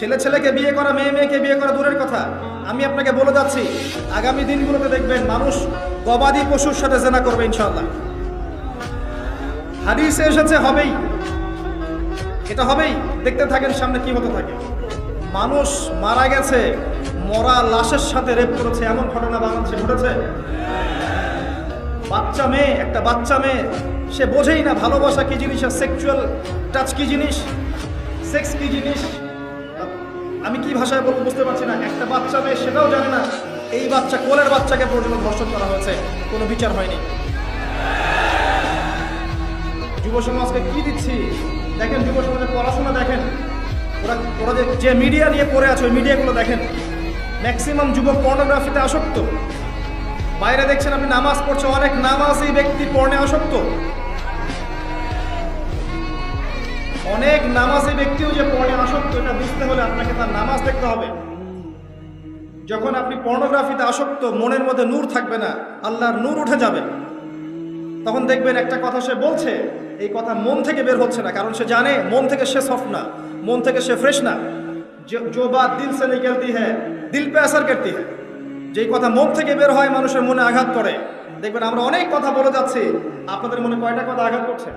ছেলে ছেলেকে বিয়ে করা, মেয়ে মেয়েকে বিয়ে করা দূরের কথা। আমি আপনাকে বলে যাচ্ছি, আগামী দিনগুলোতে দেখবেন মানুষ গবাদি পশুর সাথে জেনা করবে ইনশাআল্লাহ। হাদিসে এসেছে, হবেই। এটা হবেই। দেখতে থাকেন, সামনে কি হতে থাকে। মানুষ মারা গেছে, মরা লাশের সাথে রেপ করেছে, এমন ঘটনা বাংলাদেশে ঘটেছে। বাচ্চা মেয়ে, একটা বাচ্চা মেয়ে, সে বোঝেই না ভালোবাসা কি জিনিস আর সেক্সুয়াল টাচ কি জিনিস সেক্স কি জিনিস। আমি কি ভাষায় বলব বুঝতে পারছি না। একটা বাচ্চা মেয়ে সেটাও জানে না। এই বাচ্চা কোলের বাচ্চাকে পর্যন্ত ধর্ষণ করা হয়েছে। কোনো বিচার হয়নি। যুব সমাজকে কি দিচ্ছি? দেখেন, যুব সমাজের পড়াশোনা দেখেন। ওরা ওরা যে যে মিডিয়া নিয়ে পড়ে আছে, ওই মিডিয়াগুলো দেখেন। ম্যাক্সিমাম যুবক পর্নোগ্রাফিতে আসক্ত। বাইরে দেখছেন আপনি নামাজ পড়ছে, অনেক নামাজি ব্যক্তি পর্নে আসক্ত। অনেক নামাজি ব্যক্তিও যে পর্নে আপনাকে তার নামাজ দেখতে হবে যখন আপনি পর্নোগ্রাফিতে আসক্ত মনের মধ্যে নূর থাকবে না আল্লাহর নূর উঠে যাবে তখন দেখবেন একটা কথা সে বলছে এই কথা মন থেকে বের হচ্ছে না কারণ সে জানে মন থেকে সে সফট না মন থেকে সে ফ্রেশ না जो जो बात दिल से निकलती है दिल पे असर करती है যেই কথা মন থেকে বের হয় মানুষের মনে আঘাত করে দেখবেন আমরা অনেক কথা বলে যাচ্ছি আপনাদের মনে কয়টা কথা আঘাত করছে